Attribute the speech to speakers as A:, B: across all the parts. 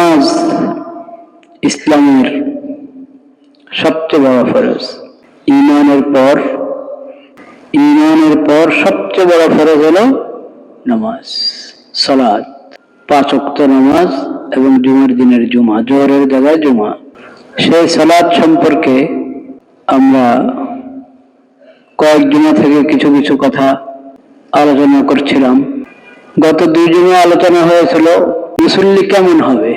A: নামাজ ইসলামের সবচেয়ে বড় ফরজ। ইমানের পর ইমানের পর সবচেয়ে বড় ফরজ হলো নামাজ সালাদ পাঁচ ওয়াক্ত নামাজ এবং জুমার দিনের জুমা, জোহরের জায়গায় জুমা। সেই সালাদ সম্পর্কে আমরা কয়েক জুমা থেকে কিছু কিছু কথা আলোচনা করছিলাম। গত দুই জুমা আলোচনা হয়েছিল, মুসল্লি কেমন হবে?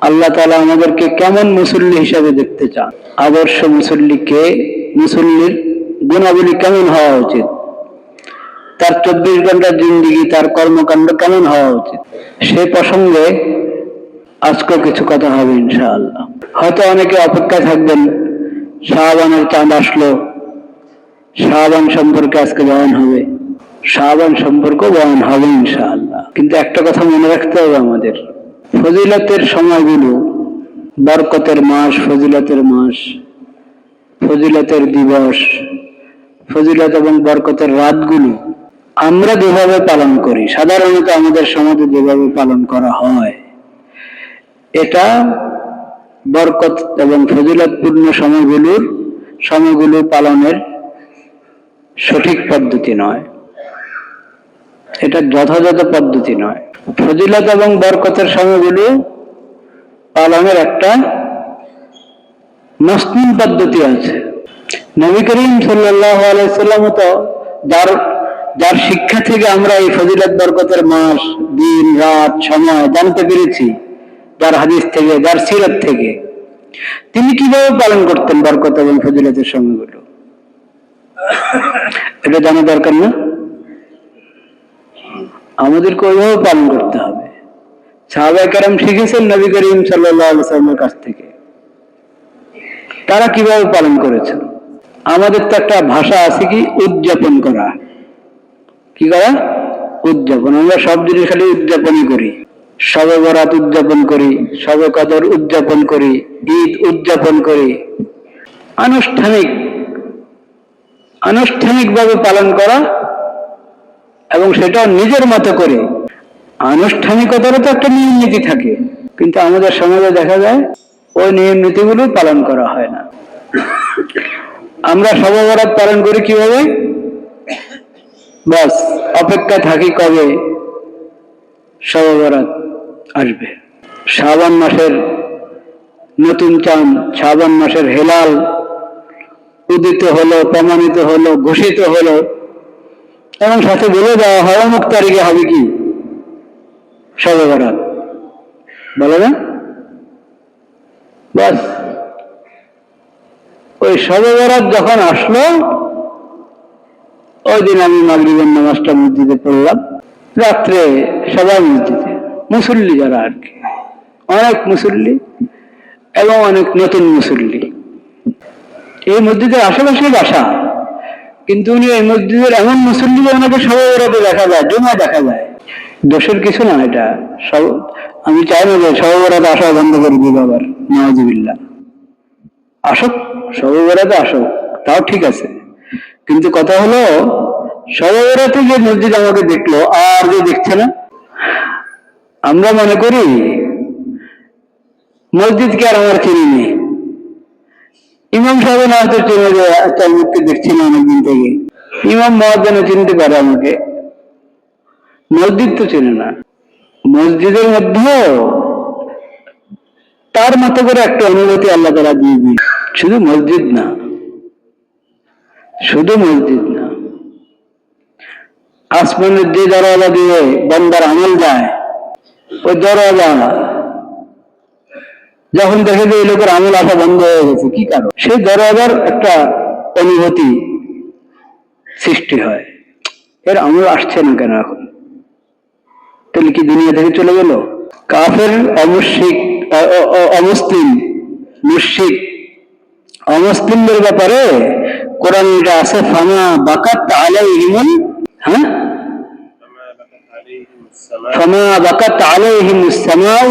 A: আল্লাহ তালা আমাদেরকে কেমন মুসল্লি হিসাবে দেখতে চান? আদর্শ মুসল্লিকে মুসল্লির গুণাবলী কেমন হওয়া উচিত? তার চব্বিশ ঘণ্টার জিন্দিগি, তার কর্মকাণ্ড কেমন হওয়া উচিত? সে প্রসঙ্গে আজকে কিছু কথা হবে ইনশাআল্লাহ। হয়তো অনেকে অপেক্ষায় থাকবেন, শাহবানের চাঁদ আসলো। শাহবান সম্পর্কে আজকে বয়ান হবে। শাহবান সম্পর্ক বয়ান হবে ইনশাআল্লাহ। কিন্তু একটা কথা মনে রাখতে হবে আমাদের। ফজিলতের সময়গুলো, বরকতের মাস, ফজিলতের মাস, ফজিলতের দিবস, ফজিলত এবং বরকতের রাতগুলো আমরা যেভাবে পালন করি, সাধারণত আমাদের সমাজে যেভাবে পালন করা হয়, এটা বরকত এবং ফজিলতপূর্ণ সময়গুলোর, সময়গুলো পালনের সঠিক পদ্ধতি নয়। এটা যথাযথ পদ্ধতি নয়। ফজিলত এবং বরকতের সময়গুলো পালনের একটা মসলিম পদ্ধতি আছে। নবী করিম সাল্লাহ আলাইসাল্লাম তো যার যার শিক্ষা থেকে আমরা এই ফজিলত, বরকতের মাস, দিন, রাত, সময় জানতে পেরেছি, যার হাদিস থেকে, যার সিরত থেকে। তিনি কীভাবে পালন করতেন বরকত এবং ফজিলতের সময়গুলো এটা জানা দরকার না? আমাদেরকে ওইভাবে পালন করতে হবে। সাহাবাই কারাম শিখেছেন নবী করিম সাল্লামের কাছ থেকে। তারা কীভাবে পালন করেছেন? আমাদের তো একটা ভাষা আছে কি, উদযাপন করা। কি করা? উদযাপন। আমরা সব জিনিস খালি উদযাপনই করি। সবে বরাত উদযাপন করি, সবে কদর উদযাপন করি, ঈদ উদযাপন করি। আনুষ্ঠানিক, আনুষ্ঠানিকভাবে পালন করা এবং সেটা নিজের মতো করে। আনুষ্ঠানিকতারও তো একটা নিয়ম নীতি থাকে, কিন্তু আমাদের সমাজে দেখা যায়, ওই নিয়ম নীতিগুলো পালন করা হয় না। আমরা সববরাত পালন করি কীভাবে? বাস, অপেক্ষা থাকি কবে সববরাত আসবে। শ্রাবণ মাসের নতুন চাঁদ, শ্রাবণ মাসের হেলাল, উদিত হলো, প্রমাণিত হলো, ঘোষিত হলো এবং সাথে বলে দেওয়া হয়, অমুক তারিখে হবে কি? সবে বরাত বলে না? বাস। ওই সবে যখন আসলো, ওই দিন আমি মাগরিবের নামাজটা মসজিদে পড়লাম। রাত্রে সবাই মসজিদে, মুসল্লি যারা আর কি। অনেক মুসল্লি এবং অনেক নতুন মুসল্লি। এই মসজিদের আশেপাশে বাসা কিন্তু উনি এই মসজিদের এমন মুসল্লি ওনাকে ওরাতে দেখা যায় জমা দেখা যায়। দোষের কিছু না এটা। সব, আমি চাই না যে সবাই ওরাতে আসা বন্ধ করে দিব আবার নওয়াজিবিল্লা আসক, সবাই ওরাতে আসক, তাও ঠিক আছে। কিন্তু কথা হলো, সবাই ওরাতে যে মসজিদ আমাকে দেখল, আর যে দেখছে না। আমরা মনে করি, মসজিদকে আর আমার চিনি নেই। ইমাম সাহেব না হয়তো চিনে যে আচ্ছা মুখকে দেখছি না অনেকদিন থেকে। ইমাম মহাজন চিনতে পারে আমাকে। মসজিদ তো চেনে না। মসজিদের মধ্যেও তার মতো করে একটা অনুভূতি আল্লাহ তারা দিয়ে দিয়ে শুধু মসজিদ না, শুধু মসজিদ না, আসমানের যে দরওয়াজা দিয়ে বন্দার আমল যায় ওই দরওয়াজা যখন দেখে যে এই লোকের আমল আসা বন্ধ হয়ে গেছে, কি কারণ? সেই দরওয়াজার একটা অনুভূতি সৃষ্টি হয়। এর আমল আসছে না কেন এখন? তাহলে কি দুনিয়া থেকে চলে গেল? কাফের অমুসিক অমুসলিম মুশিক অমুসলিমদের ব্যাপারে কোরআনটা আছে, ফামা বাকাত আলাইহিমুল হ্যাঁ? ফামা বাকাত আলাইহিমুস সামাউ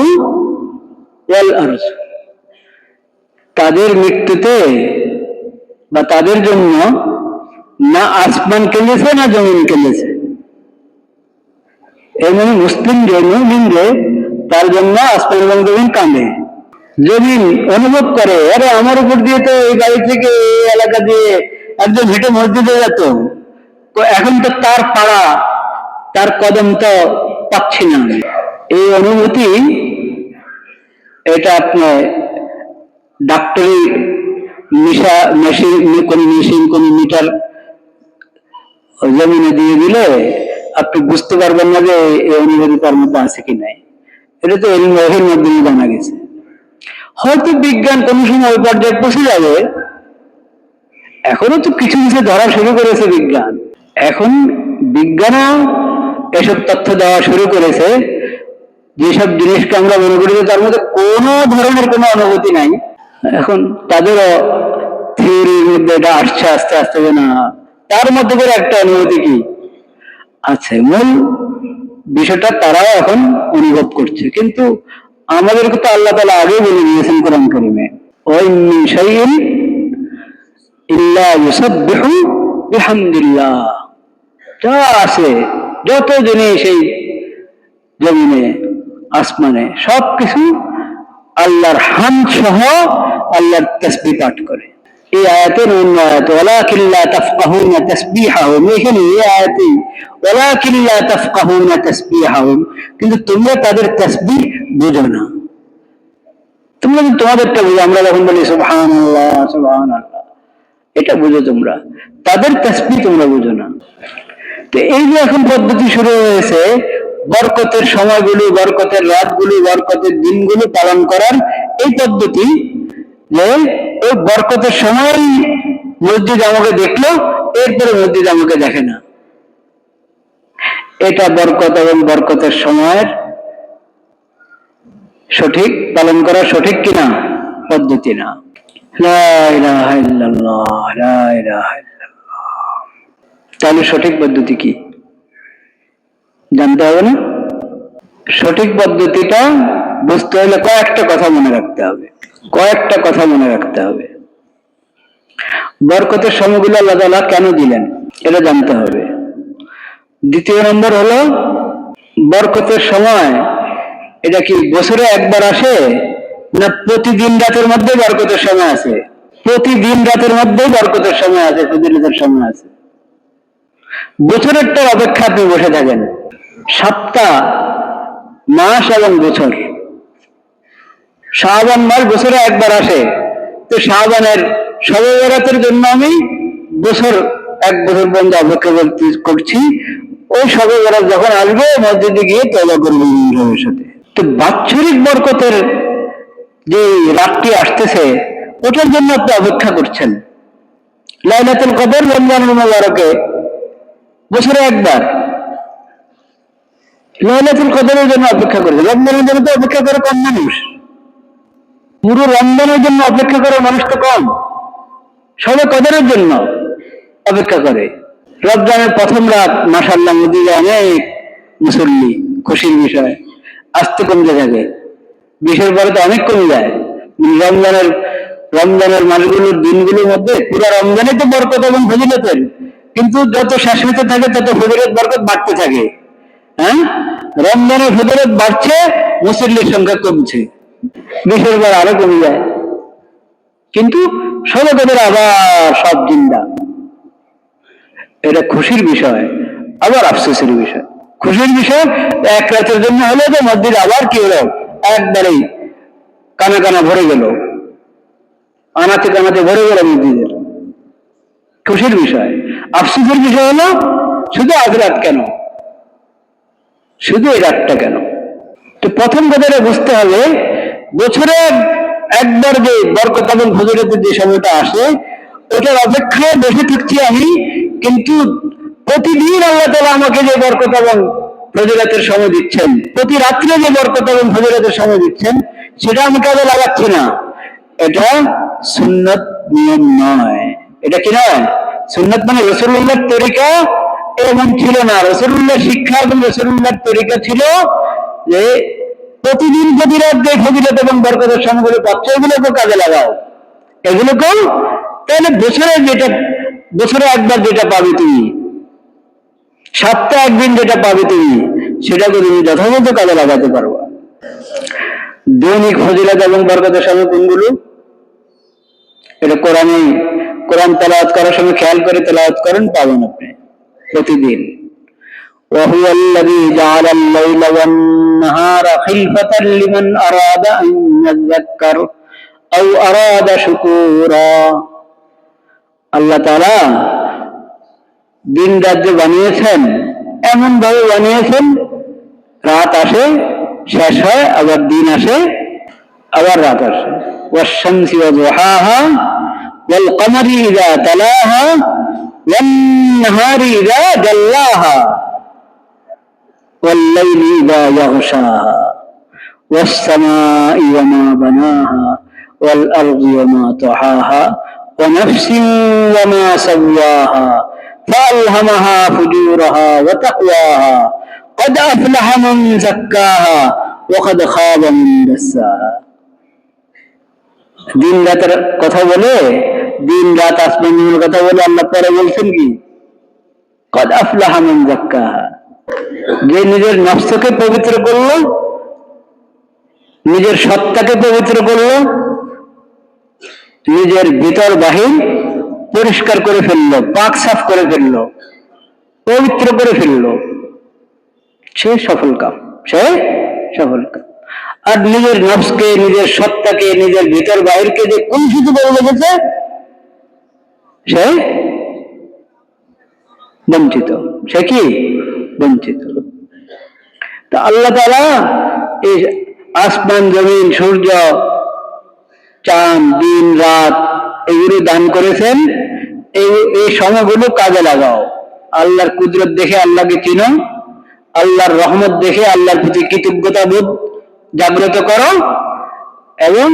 A: তাদের মৃত্যুতে বা তাদের জন্য না আসমান কেঁদেছে, না জমিন কেঁদেছে। এর মানে মুসলিম যে তার জন্য আসমান এবং জমিন কাঁদে। জমিন অনুভব করে, আরে আমার উপর দিয়ে তো এই গাড়ি থেকে এই এলাকা দিয়ে একজন হেঁটে মসজিদে যেত। তো এখন তো তার পাড়া, তার কদম তো পাচ্ছি না। এই অনুভূতি এটা আপনার ডাক্তারি মিশা মেশিন কোন মেশিন কোন মিটার জমিনে দিয়ে দিলে আপনি বুঝতে পারবেন না যে এই অনুভূতি তার মধ্যে আছে কি নাই। এটা তো এর মাধ্যমে জানা গেছে। হয়তো বিজ্ঞান কোন সময় ওই পর্যায়ে পৌঁছে যাবে। এখনও তো কিছু কিছু ধরা শুরু করেছে বিজ্ঞান। এখন বিজ্ঞানও এসব তথ্য দেওয়া শুরু করেছে। যেসব জিনিসকে আমরা মনে করি তার মধ্যে কোনো ধরনের কোনো অনুভূতি নাই, এখন তাদেরও থিওরির মধ্যে এটা আসছে, আস্তে আস্তে যে না, তার মধ্যে করে একটা অনুভূতি কি? আছে, মূল বিষয়টা তারাও এখন অনুভব করছে, কিন্তু আমাদেরকে তো আল্লাহ তালা আগে বলে দিয়েছেন কোরআন করিমে যা আছে, যত জিনিস এই জমিনে আসমানে সবকিছু আল্লাহর হাম সহ আল্লাহর তসবি পাঠ করে। এই আয়াতের অন্য আয়াত তাফকাহুনা তাসবিহাহুম এখানে এই আয়াতে তাফকাহুনা তাসবিহাহুম কিন্তু তোমরা তাদের তসবিহ বুঝো না। তোমরা কিন্তু তোমাদেরটা বুঝো, আমরা যখন বলি, সুবহানাল্লাহ সুবহানাল্লাহ এটা বুঝো তোমরা। তাদের তসবি তোমরা বুঝো না। তো এই যে এখন পদ্ধতি শুরু হয়েছে বরকতের সময়গুলি, বরকতের রাতগুলি, বরকতের দিনগুলি পালন করার এই পদ্ধতি যে ওই বরকতের সময় মসজিদ আমাকে দেখল, এরপরে মসজিদ আমাকে দেখে না। এটা বরকত এবং বরকতের সময়ের সঠিক, পালন করা সঠিক কিনা? পদ্ধতি না। তাহলে সঠিক পদ্ধতি কি? জানতে হবে না? সঠিক পদ্ধতিটা বুঝতে হলে কয়েকটা কথা মনে রাখতে হবে। কয়েকটা কথা মনে রাখতে হবে। বরকতের সময়গুলো আল্লাহ কেন দিলেন? এটা জানতে হবে। দ্বিতীয় নম্বর হলো, বরকতের সময় এটা কি বছরে একবার আসে না প্রতিদিন রাতের মধ্যে বরকতের সময় আছে প্রতিদিন রাতের মধ্যে বরকতের সময় আছে ফজিলতের সময় আছে বছরেরটা অপেক্ষা আপনি বসে থাকেন। সপ্তাহ মাস এবং বছর। শাহবান মাস বছরে একবার আসে। তো শাহবানের সবে জন্য আমি বছর এক বছর পর্যন্ত অপেক্ষা করছি। ওই সবে যখন আসবে, মসজিদে গিয়ে তবা করব ইমরানের সাথে। তো বাৎসরিক বরকতের যে রাতটি আসতেছে, ওটার জন্য আপনি অপেক্ষা করছেন। লাইলাতুল কদর, রমজানুল মুবারকে বছরে একবার। লাইলাতুল কদরের জন্য অপেক্ষা করে। রমজানের জন্য তো অপেক্ষা করে কম মানুষ। পুরো রমজানের জন্য অপেক্ষা করে মানুষ তো কম। সবে কদরের জন্য অপেক্ষা করে। রমজানের প্রথম রাত মাসাল্লাহ মদিনে অনেক মুসল্লি খুশির বিষয়। আসতে কমতে থাকে। বিশের পরে তো অনেক কমে যায়। রমজানের রমজানের মাসগুলোর দিনগুলোর মধ্যে পুরো রমজানে তো বরকত এবং ফজিলতের। কিন্তু যত শেষ হতে থাকে, তত ফজিলত বরকত বাড়তে থাকে। হ্যাঁ? রমজানের ফজিলত বাড়ছে, মুসল্লির সংখ্যা কমছে। বিশের পর আরও কমে যায়। কিন্তু সবকদের আবার সব জিন্দা। এটা খুশির বিষয়, আবার আফসোসের বিষয়। খুশির বিষয়, এক রাতের জন্য হলে তো মসজিদ আবার কি হলো? একবারেই কানা কানা ভরে গেল। আনাতে কানাতে ভরে গেল মসজিদের। খুশির বিষয়। আফসোসের বিষয় হলো, শুধু আজ রাত কেন? শুধু এই রাতটা কেন? তো প্রথম কথাটা বুঝতে হবে বছরে একবার যে বরকত এবং যে সময়টা আসে, ওটার অপেক্ষায় বসে থাকছি আমি, কিন্তু প্রতিদিন আল্লাহ তালা আমাকে যে বরকত এবং সময় দিচ্ছেন, প্রতি রাত্রে যে বরকত এবং সময় দিচ্ছেন, সেটা আমি কাজে লাগাচ্ছি না। এটা সুন্নত নিয়ম নয়। এটা কি নয়? সুন্নত মানে রসুল্লাহর তরিকা এমন ছিল না। রসুল্লাহ শিক্ষা এবং রসুল্লাহর তরিকা ছিল যে প্রতিদিন প্রতি রাত যে ফজিলত এবং বরকতের সময়গুলো পাচ্ছ এগুলোকে কাজে লাগাও। এগুলোকেও তাহলে বছরে যেটা, বছরে একবার যেটা পাবে তুমি, সপ্তাহে একদিন যেটা পাবে তুমি, সেটাকে তুমি যথাযথ কাজে লাগাতে পারবা দৈনিক ফজিলত এবং বরকতের সঙ্গে কোনগুলো? এটা কোরআনে, কোরআন তেলাওয়াত করার সময় খেয়াল করে তেলাওয়াত করেন, পাবেন আপনি। প্রতিদিন وهو الذي جعل الليل والنهار خلفة لمن أراد أن يذكر أو أراد شكورا আল্লাহ তাআলা দিন রাত যে বানিয়েছেন এমন ভাবে বানিয়েছেন রাত আসে শেষ হয় আবার দিন আসে আবার রাত আসে والشمس وضحاها والقمر إذا تلاها والنهار إذا جلاها والليل إذا يغشاها والسماء وما بناها والأرض وما طحاها ونفس وما سواها فألهمها فجورها وتقواها قد أفلح من زكاها وقد خاب من دساها দিন রাতের কথা বলে দিন রাত আসমানের কথা বলে আল্লাহ পরে বলছেন কি? কদ আফলাহা মান যাক্কাহা। যে নিজের নফসকে পবিত্র করল, নিজের সত্তাকে পবিত্র করল, নিজের ভিতর বাহির পরিষ্কার করে ফেলল, পাক সাফ করে ফেলল, পবিত্র করে ফেলল। সে সফল কাম, সে সফল কাম। আর নিজের নফসকে, নিজের সত্তাকে, নিজের ভিতর বাহিরকে যে কুঞ্চিত করে রেখেছে সে বঞ্চিত, সে কি? বঞ্চিত। তা আল্লাহ তালা এই আসমান, জমিন, সূর্য, চাঁদ, দিন, রাত এগুলো দান করেছেন। এই এই সময়গুলো কাজে লাগাও। আল্লাহর কুদরত দেখে আল্লাহকে চিনো। আল্লাহর রহমত দেখে আল্লাহর প্রতি কৃতজ্ঞতা বোধ জাগ্রত করো। এবং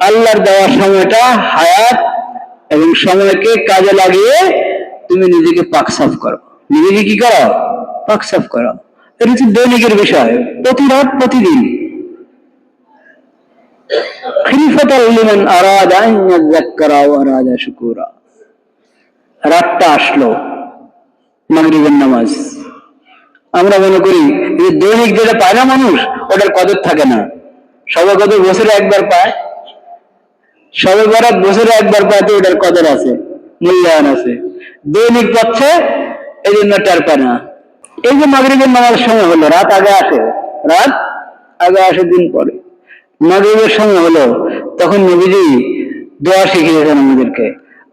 A: আল্লাহর দেওয়ার সময়টা হায়াত এবং সময়কে কাজে লাগিয়ে তুমি নিজেকে পাক সাফ করো। নিজেকে কি করো? পাক সাফ করো। এটা হচ্ছে দৈনিকের বিষয়। প্রতি রাত প্রতিদিন রাতটা আসলো, মাগরিবের নামাজ। আমরা মনে করি যে দৈনিক যেটা পায় না মানুষ, ওটার কদর থাকে না। সবে কদর বছরে একবার পায়। সবে বরাত বছরে একবার পায় তো ওটার কদর আছে, মূল্যায়ন আছে। দৈনিক পাচ্ছে এই জন্য টের পায় না। এই যে মাগরিবের নামাজ সময় হলো, রাত আগে আসে, রাত আগে আসে দিন পরে। মাগরিবের সময় হলো, তখন নবীজি দোয়া শিখিয়েছেন আমাদেরকে,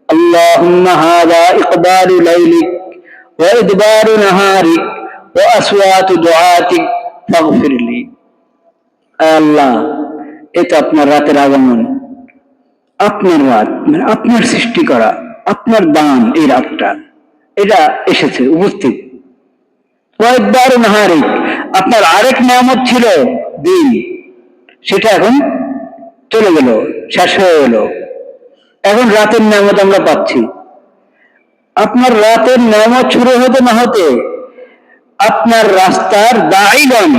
A: আল্লাহুম্মা হাদা ইকবালু লাইলিক ওয়া ইদবারু নাহারিক ওয়া আসওয়াতু দুআতিক ফাগফির লি আয় আল্লাহ, এ তো আপনার রাতের আগমন। আপনার রাত মানে আপনার সৃষ্টি করা, আপনার দান এই রাতটা, এটা এসেছে, উপস্থিত। নাহারিক, আপনার আরেক নামত ছিল, দিন, সেটা এখন চলে গেল, শেষ হয়ে গেল এখন রাতের নামত আমরা পাচ্ছি। আপনার রাতের নামত শুরু হতে না হতে, আপনার রাস্তার দায়ীগণ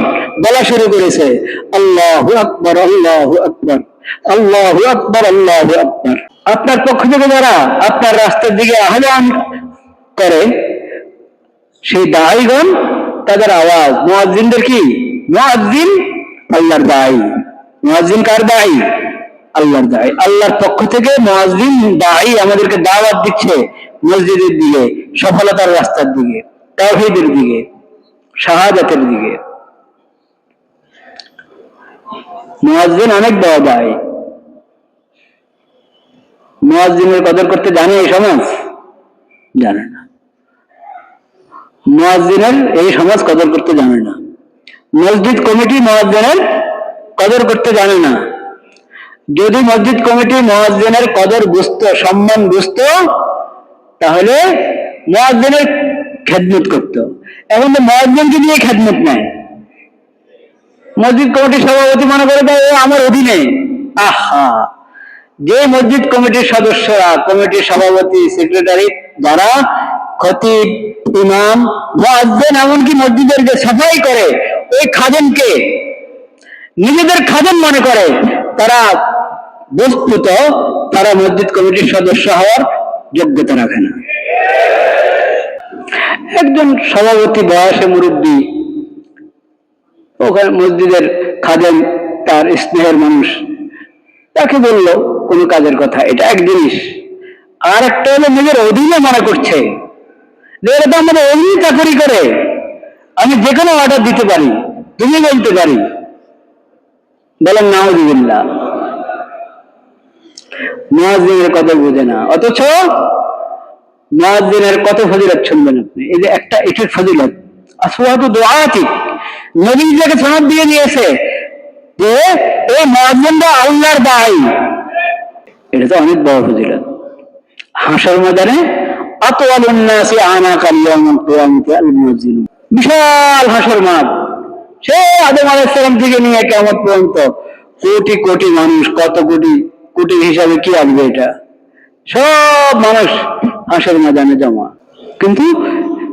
A: বলা শুরু করেছে, আল্লাহ আকবর আল্লাহ আকবর। আল্লাহ আকবর আল্লাহ আকবর। আপনার পক্ষ থেকে যারা আপনার রাস্তার দিকে আহ্বান করে, সেই দায়ীগণ, তাদের আওয়াজ। মুয়াজ্জিনদের কি? মুয়াজ্জিন আল্লাহর দায়ী। মুয়াজ্জিন কার দায়ী? আল্লাহর দায়ী। আল্লাহর পক্ষ থেকে মুয়াজ্জিন দায়ী আমাদেরকে দাওয়াত দিচ্ছে মসজিদের দিকে, সফলতার রাস্তার দিকে, তাওহীদের দিকে, শাহাদাতের দিকে। মুয়াজ্জিন অনেক বড় দায়ী মুয়াজ্জিনের কদর করতে জানে এই সমাজ? জানে না। মুয়াজ্জিনের এই সমাজ কদর করতে জানে না। মসজিদ কমিটি মুয়াজ্জিনের কদর করতে জানে না। যদি মসজিদ কমিটি মুয়াজ্জিনের কদর বুঝত, সম্মান বুঝত, তাহলে মুয়াজ্জিনের খেদমত করত। এখন তো মুয়াজ্জিনকে দিয়ে খেদমত নেয় মসজিদ কমিটির সভাপতি মনে করে দেয় আমার অধীনে। আহা! যে মসজিদ কমিটির সদস্যরা, কমিটির সভাপতি, সেক্রেটারি যারা খতিব, ইমাম, মুয়াজ্জিন এমনকি মসজিদের যে সাফাই করে ওই খাদেমকে, নিজেদের খাদেম মনে করে, তারা বস্তুত, তারা মসজিদ কমিটির সদস্য হওয়ার যোগ্যতা রাখে না। একজন সভাপতি বয়সে মুরব্বী ওখানে মসজিদের খাদেম, তার স্নেহের মানুষ। তাকে বলল, কোনো কাজের কথা, এটা এক জিনিস। আর একটা হলো নিজের অধীনে মনে করছে। যে তো আমাদের চাকরি করে। আমি যে কোনো অর্ডার দিতে পারি, তুমি বলতে পারি। বলেন, নাউজুবিল্লাহ। মুয়াজ্জিনের কথা বুঝে না। অথচ মুয়াজ্জিনের কত ফজিলত শুনবেন আপনি। এই যে একটা, এটার ফজিলত। আসওয়াতু দুআতি নবী যাকে সনদ দিয়ে দিয়েছে যে এই মুয়াজ্জিনরা আল্লাহর দাই। এটা তো অনেক বড় ফজিলত। হাসর ময়দানে বিশাল মাঠ। সে আদম আলাইহিস সালাম থেকে নিয়ে কিয়ামত পর্যন্ত কোটি কোটি মানুষ, কত কোটি কোটি হিসাবে কি আসবে এটা? সব মানুষ হাসর ময়দানে জমা। কিন্তু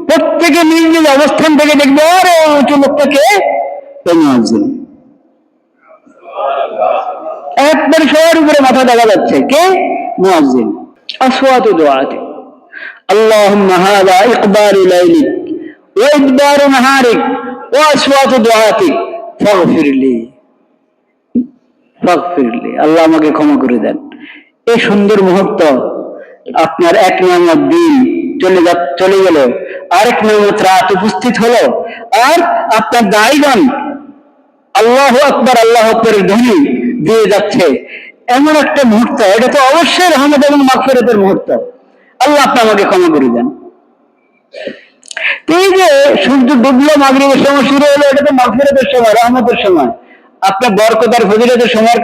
A: প্রত্যেকে নিজ নিজ অবস্থান থেকে দেখবে আরে উঁচু লোকটাকে মুয়াজ্জিন একবার সবার উপরে মাথা দেখা যাচ্ছে কে মুয়াজ্জিন আসওয়াত দুআতে اللهم هذا إقبال ليلك وإدبار نهارك وأصوات دعاتك فاغفر لي فاغفر لي আল্লাহ আমাকে ক্ষমা করে দেন এই সুন্দর মুহূর্ত আপনার এক নিয়ামত দিন চলে যা চলে গেল। আরেক নিয়ামত রাত উপস্থিত হলো। আর আপনার দায়ীগণ, আল্লাহ আকবর, আল্লাহ আকবরের ধ্বনি দিয়ে যাচ্ছে। এমন একটা মুহূর্ত, এটা তো অবশ্যই রহমত এবং মাগফিরাতের মুহূর্ত। আল্লাহ আপনি আমাকে ক্ষমা করে দেন। এই যে সূর্য ডুবলো মাগরিবের সময় শুরু হলো, এটা তো মাগফিরাতের সময়, রহমতের সময়। আপনার বরকতার ফজিলতের সময়ের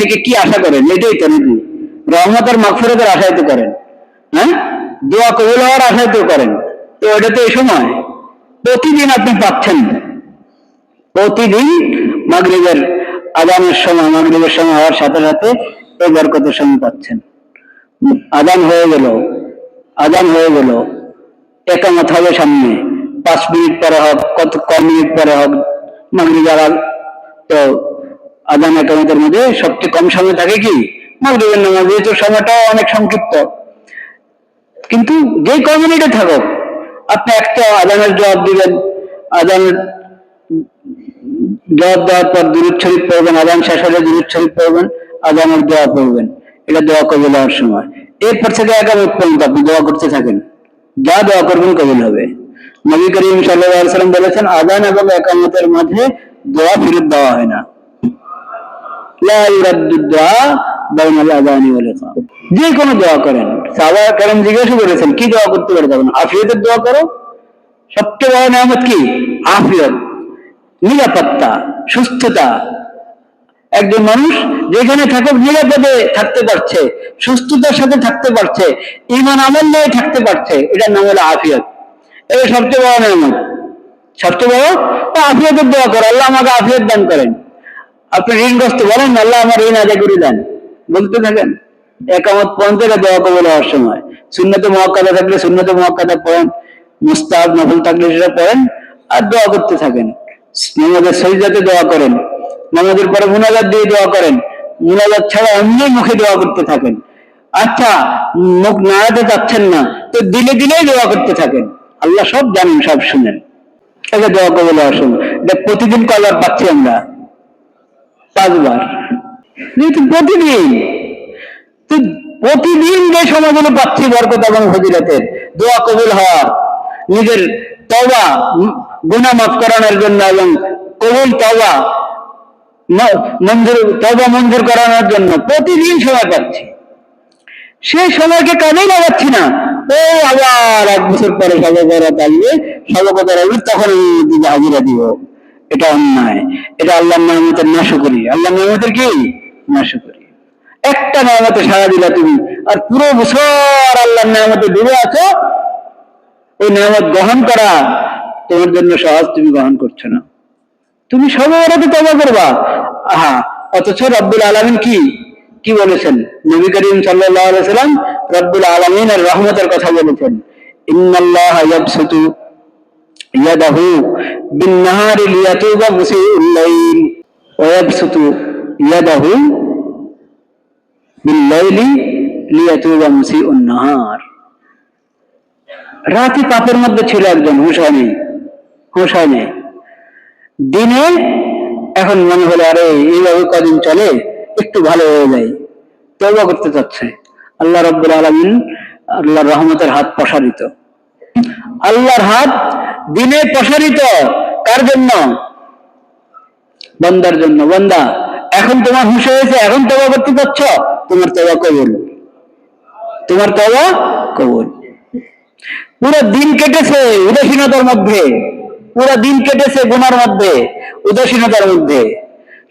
A: থেকে কি আশা করেন? এটাই তো নাকি। রহমত আর মাগফিরাতের আশাই তো করেন। হ্যাঁ? দোয়া কবুল হওয়ার আশাই তো করেন তো এটা তো এই সময়। প্রতিদিন আপনি পাচ্ছেন প্রতিদিন মাগরিবের আদানের সময়, মাগরিবের সময় হওয়ার সাথে সাথে এই বরকতের সময় পাচ্ছেন। আদান হয়ে গেল আদান হয়ে গেল। একামত হবে সামনে। পাঁচ মিনিট পরে হোক, কত ক মিনিট পরে হোক, মাগরিব আদান তো আদান একামতের মধ্যে সবচেয়ে কম সময় থাকে কি? মাগরিবের নামাজ, যেহেতু সময়টাও অনেক সংক্ষিপ্ত। কিন্তু যে ক মিনিটে থাকুক, আপনি একটা আদানের জবাব দিবেন আদানের জবাব দেওয়ার পর শরীফ পড়বেন আদান শেষ হলে শরীফ পড়বেন আদানের দোয়া পড়বেন। এটা দোয়া কবুল হওয়ার সময়। এরপর থেকে একামত পর্যন্ত আপনি দোয়া করতে থাকেন। যা দোয়া করবেন কবুল হবে। নবী করিম সাল্লাম বলেছেন আদান এবং একামতের মাঝে দোয়া ফেরত দেওয়া হয় না। দোয়া যে কোনো দোয়া করেন। কারণ জিজ্ঞাসা করেছেন, কি দোয়া করতে পারে? তখন দোয়া করো। সবচেয়ে বড় নিয়ামত কি? আফিয়ত, নিরাপত্তা, সুস্থতা। একজন মানুষ যেখানে থাকে নিরাপদে থাকতে পারছে, সুস্থতার সাথে থাকতে পারছে ইমান আমল নিয়ে থাকতে পারছে, এটার নাম হলো আফিয়ত। এটা সবচেয়ে বড় নিয়ামত। সবচেয়ে বড় আফিয়তের দোয়া করো। আল্লাহ আমাকে আফিয়ত দান করেন। আপনি ঋণগ্রস্ত বলেন, আল্লাহ আমার ঋণ আদায় করে দেন। বলতে থাকেন? একামত পঞ্চের দোয়া কবল হওয়ার সময়। শূন্যতে মহাক্কাদা থাকলে শূন্যতে মহাক্কাদা পড়েন মুস্তাব নফল থাকলে সেটা পড়েন, আর দোয়া করতে থাকেন। নামাজের সহিদাতে দোয়া করেন, নামাজের পরে মুনাজাত দিয়ে দোয়া করেন, মুনাজাত ছাড়া এমনি মুখে দোয়া করতে থাকেন। আচ্ছা মুখ নাড়াতে চাচ্ছেন না, তো দিলে দিলেই দোয়া করতে থাকেন। আল্লাহ সব জানেন, সব শুনেন। এটা দোয়া কবল সময়। এটা প্রতিদিন কয়বার পাচ্ছি আমরা? পাঁচবার। প্রতিদিন তো প্রতিদিন যে সময়গুলো পাচ্ছি বরকত এবং ফজিলতের দোয়া কবুল হওয়ার, নিজের তবা গুণা মাফ করানোর জন্য এবং কবুল তবা মঞ্জুর তবা মঞ্জুর করানোর জন্য প্রতিদিন সময় পাচ্ছি। সেই সময়কে কাজেই লাগাচ্ছি না। ও আবার এক বছর পরে সবকরাত আসবে সবকতার আসবে তখন হাজিরা দিব। এটা অন্যায়। এটা আল্লাহর নামতের নাশকরি। আল্লাহ নামতের কি? নাশকরি একটা নামতে সারা দিলা তুমি। আর পুরো বছর আল্লাহর নামতে ডুবে আছো। ওই নামত গ্রহণ করা তোমার জন্য সহজ, তুমি গ্রহণ করছ না। তুমি সবাইরাতে তবা করবা। আহা, অথচ রব্বুল আলমিন কি? কি বলেছেন? নবী করিম সাল্লাম রব্বুল আলামিনের রহমতের কথা বলেছেন। ইন্নাল্লাহ ইয়াবসুতু ইয়াদাহু বিন-নাহারি লিয়াতুবা মুসিউল লাইল। ওয়া ইয়াবসুতু ইয়াদাহু বিল-লাইলি লিয়াতুবা মুসিউন নাহার রাতে পাপের মধ্যে ছিল একজন হুঁশ হয়নি দিনে এখন মনে হলো, আরে এইভাবে কদিন চলে, একটু ভালো হয়ে যায়, তওবা করতে চাচ্ছে। আল্লাহ রব্বুল আলমিন আল্লাহর রহমতের হাত প্রসারিত। আল্লাহর হাত দিনে প্রসারিত কার জন্য? বন্দার জন্য। বন্দা এখন তোমার হুশ হয়েছে, এখন তবা করতে চাচ্ছ? তোমার তবা কবুল। তোমার তবা কবুল। পুরো দিন কেটেছে উদাসীনতার মধ্যে। পুরো দিন কেটেছে গুনার মধ্যে, উদাসীনতার মধ্যে।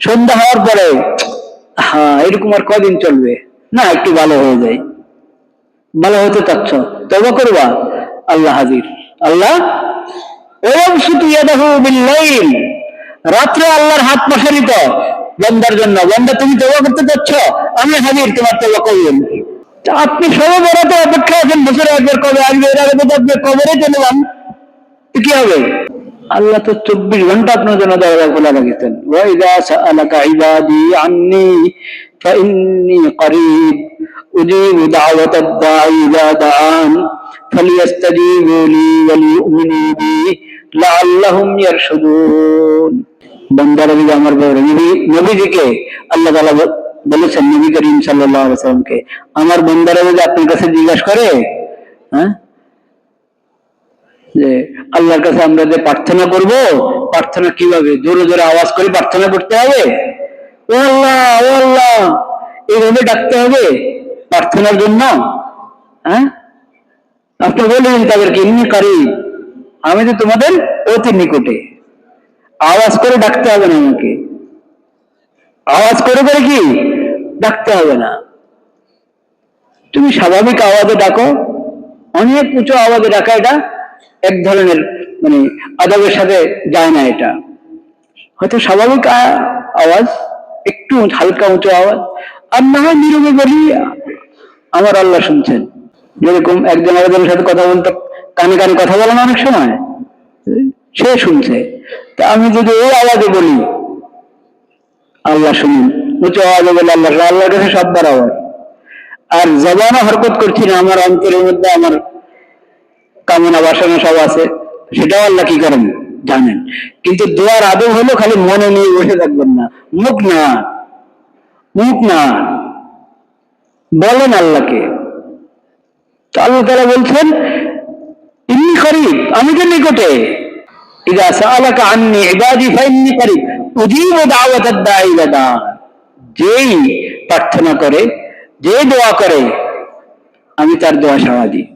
A: সন্ধ্যা হওয়ার পরে হ্যাঁ এরকম আর কদিন চলবে? না, একটু ভালো হয়ে যায়। ভালো হতে চাচ্ছ? তবা করবা? আল্লাহ হাজির। আল্লাহ ওরম শুধু ইয়াদাহু রাত্রে আল্লাহর হাত প্রসারিত। বন্দার জন্য। বন্দা, তুমি তবা করতে চাচ্ছ? আমি হাজির, তোমার তবা তা আপনি সবে বেড়াতে অপেক্ষা আছেন বছরে একবার কবে? আসবে এর আগে তো আপনি কবরে চলে কি হবে? আল্লাহ তো চব্বিশ ঘণ্টা আপনার জন্য দরজা খোলা রেখেছেন। ওয়াইদা সাআলাকা বান্দারা যদি আমার বলে নবী, নবীজিকে আল্লাহ তাআলা বলেছেন, নবী করিম আলাইহি সাল্লামকে আমার বান্দারা যদি আপনার কাছে জিজ্ঞাসা করে হ্যাঁ? যে আল্লাহর কাছে আমরা যে প্রার্থনা করব, প্রার্থনা কীভাবে? জোরে জোরে আওয়াজ করে প্রার্থনা করতে হবে? ও আল্লাহ ও আল্লাহ, এইভাবে ডাকতে হবে প্রার্থনার জন্য হ্যাঁ? আপনি বললেন তাদেরকে এমনি করি আমি তো তোমাদের অতি নিকটে। আওয়াজ করে ডাকতে হবে না আমাকে। আওয়াজ করে করে কি? ডাকতে হবে না। তুমি স্বাভাবিক আওয়াজে ডাকো। অনেক উঁচু আওয়াজে ডাকা এটা এক ধরনের মানে আদবের সাথে যায় না এটা। হয়তো স্বাভাবিক আওয়াজ, একটু হালকা উঁচু আওয়াজ। আর না হয় নীরবে বলি আমার আল্লাহ শুনছেন। যেরকম একজন আরেকজনের সাথে কথা বলতে কানে কানে কথা বলে অনেক সময়। সে শুনছে। তা আমি যদি ওই আওয়াজে বলি, আল্লাহ শুনুন। উঁচু আওয়াজে বলে আল্লাহ শুনুন। আল্লাহর কাছে সববার আওয়াজ আর জবানও হরকত করছি না, আমার অন্তরের মধ্যে আমার কামনা বাসনা সব আছে। সেটাও আল্লাহ কি করেন? জানেন। কিন্তু দোয়ার আদৌ হলো খালি মনে নিয়ে বসে থাকবেন না। মুখ না মুখ না। বলেন আল্লাহকে। তো আল্লাহ তারা বলছেন, ইন্নি করিব আমি তো নিকটে। ইদা সাআলাকা আন্নি ইবাদি ফাইন্নি করিব উজিবু দাওয়াতাদ দাঈ ইলা যেই প্রার্থনা করে, যে দোয়া করে, আমি তার দোয়া সাড়া দিই।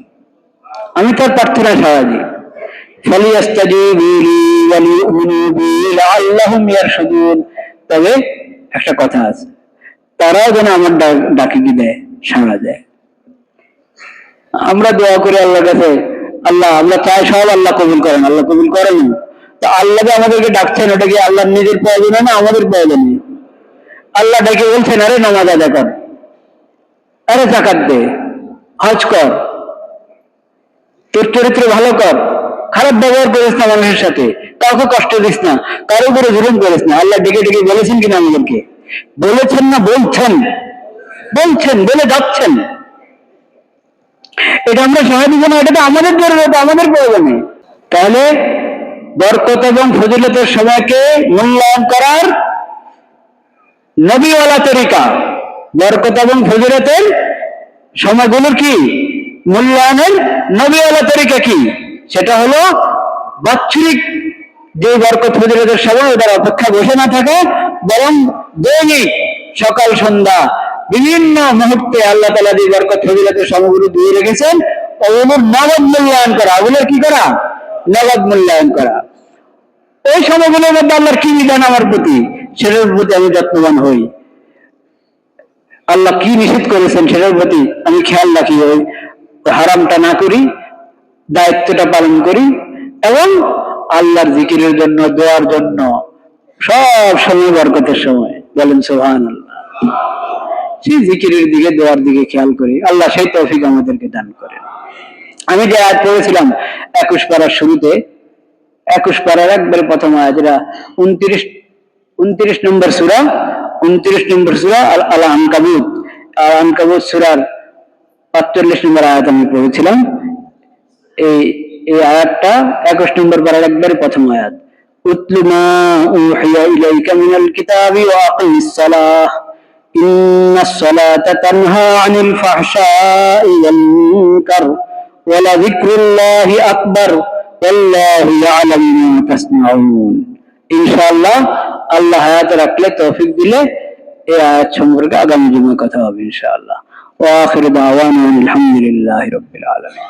A: আমি তার প্রার্থনা সাড়া দিই। তবে একটা কথা আছে, তারাও যেন আমার ডাকে কি দেয়, সাড়া দেয়। আমরা দোয়া করি আল্লাহর কাছে আল্লাহ, আমরা চাই সব আল্লাহ কবুল করেন, আল্লাহ কবুল করেন তো আল্লাহ যে আমাদেরকে ডাকছেন, ওটা কি আল্লাহর নিজের প্রয়োজনে না আমাদের প্রয়োজনে? আল্লাহ ডেকে বলছেন, আরে নামাজ আদা কর। আরে জাকাত দে। হজ কর। তোর চরিত্র ভালো কর। খারাপ ব্যবহার করিস না মানুষের সাথে। কাউকে কষ্ট দিস না। কারও উপরে জুলুম করিস না। আল্লাহ ডেকে ডেকে বলেছেন কিনা আমাদেরকে? বলেছেন না বলছেন? বলছেন, বলে যাচ্ছেন। এটা আমরা সহায় দিব না এটা তো আমাদের জরুরত আমাদের প্রয়োজনে তাহলে বরকত এবং ফজিলতের সময়কে মূল্যায়ন করার নবীওয়ালা তরিকা, বরকত এবং ফজিলতের সময়গুলোর কি? মূল্যায়নের নবীওয়ালা তরিকা কি? সেটা হলো বাৎসরিক যে বরকত, ফজিলতের সময় ওদের অপেক্ষা বসে না থাকে, বরং দৈনিক সকাল, সন্ধ্যা বিভিন্ন মুহূর্তে আল্লাহ তালা যে বরকত ফজিলতের সময়গুলো দিয়ে রেখেছেন ওগুলোর নগদ মূল্যায়ন করা। ওগুলোর কি করা? নগদ মূল্যায়ন করা। ওই সময়গুলোর মধ্যে আল্লাহর কি বিধান আমার প্রতি? সেটার প্রতি আমি যত্নবান হই। আল্লাহ কি নিষেধ করেছেন সেটার প্রতি আমি খেয়াল রাখি ওই হারামটা না করি, দায়িত্বটা পালন করি এবং আল্লাহর জিকিরের জন্য, দোয়ার জন্য সব সময় বরকতের সময়। বলেন সোহান আল্লাহ সেই জিকিরের দিকে দেওয়ার দিকে খেয়াল করি। আল্লাহ সেই তৌফিক আমাদেরকে দান করে আমি যে আয়াত পড়েছিলাম, একুশ পাড়ার শুরুতে, একুশ পাড়ার একবার প্রথম আয়াত এরা উনত্রিশ উনত্রিশ নম্বর সুরা, উনত্রিশ নম্বর সুরা আল আনকাবুত আল আনকাবুত সুরার পাঁচচল্লিশ নম্বর আয়াত আমি পড়েছিলাম। এই এই আয়াতটা একুশ নম্বর পাড়ার একবারে প্রথম আয়াত। উতলুমা উহিয়া ইলাইকা মিনাল কিতাবি ওয়া আকিমিস সালাহ। إن الصلاة تنهى عن الفحشاء والمنكر ولذكر الله أكبر والله يعلم ما تصنعون إن شاء الله আল্লাহ হায়াত রাখলে তৌফিক দিলে এই আয়াত সম্পর্কে আগামী জুমে কথা হবে ইনশাআল্লাহ ওয়া আখির দাওয়ানা আলহামদুলিল্লাহি রাব্বিল আলামিন